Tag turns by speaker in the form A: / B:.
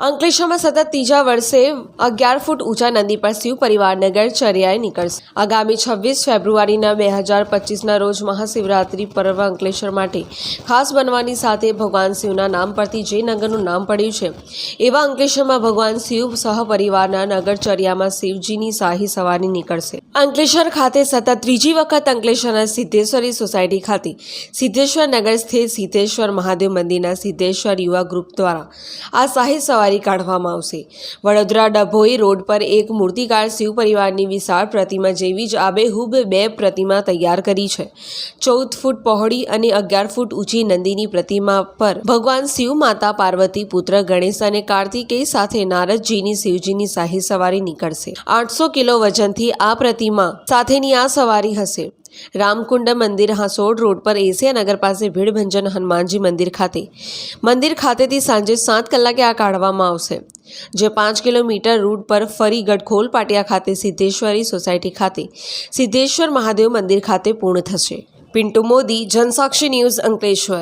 A: અંકલેશ્વરમાં સતત ત્રીજા વર્ષે અગિયાર ફૂટ ઊંચા નદી પર શિવ પરિવાર ચર્યાએ નીકળશે. આગામી છવ્વીસ ફેબ્રુઆરીના બે હજાર પચીસના રોજ મહાશિવરાત્રિ પર્વ અંકલેશ્વર માટે ખાસ બનવાની સાથે ભગવાન શિવના નામ પરથી જે નગરનું નામ પડ્યું છે. એવા અંકલેશ્વરમાં ભગવાન શિવ સહપરિવારના નગરચર્યામાં શિવજીની શાહી સવારી નીકળશે. અંકલેશ્વર ખાતે સતત ત્રીજી વખત અંકલેશ્વરના સિદ્ધેશ્વરી સોસાયટી ખાતે સિદ્ધેશ્વર નગર સ્થિત સિદ્ધેશ્વર મહાદેવ મંદિરના સિદ્ધેશ્વર યુવા ગ્રુપ દ્વારા આ શાહી સવારી કાઢવામાં આવશે. વડોદરા ડભોઈ રોડ પર એક મૂર્તિકાર શિવ પરિવારની વિશાળ પ્રતિમા જેવી જ આબેહૂબ બે પ્રતિમા તૈયાર કરી છે. ચૌદ ફૂટ પહોળી અને અગિયાર ફૂટ ઊંચી નંદીની પ્રતિમા પર ભગવાન શિવ માતા પાર્વતી પુત્ર ગણેશ અને કાર્તિકેય સાથે નારદજીની શિવજીની શાહી સવારી નીકળશે. આઠસો કિલો વજનથી આ પ્રતિમા સાથેની આ સવારી હશે. રામકુંડ મંદિર હાંસોડ રોડ પર એશિયા નગર પાસે ભીડભંજન હનુમાનજી મંદિર ખાતે. મંદિર ખાતેથી સાંજે સાત કલાકે આ કાઢવામાં આવશે. જે પાંચ કિલોમીટર રૂટ પર ફરી ગઢખોલ પાટિયા ખાતે સિદ્ધેશ્વરી સોસાયટી ખાતે. સિદ્ધેશ્વર મહાદેવ મંદિર ખાતે પૂર્ણ થશે. પિન્ટુ મોદી, જનસાક્ષી ન્યૂઝ અંકલેશ્વર.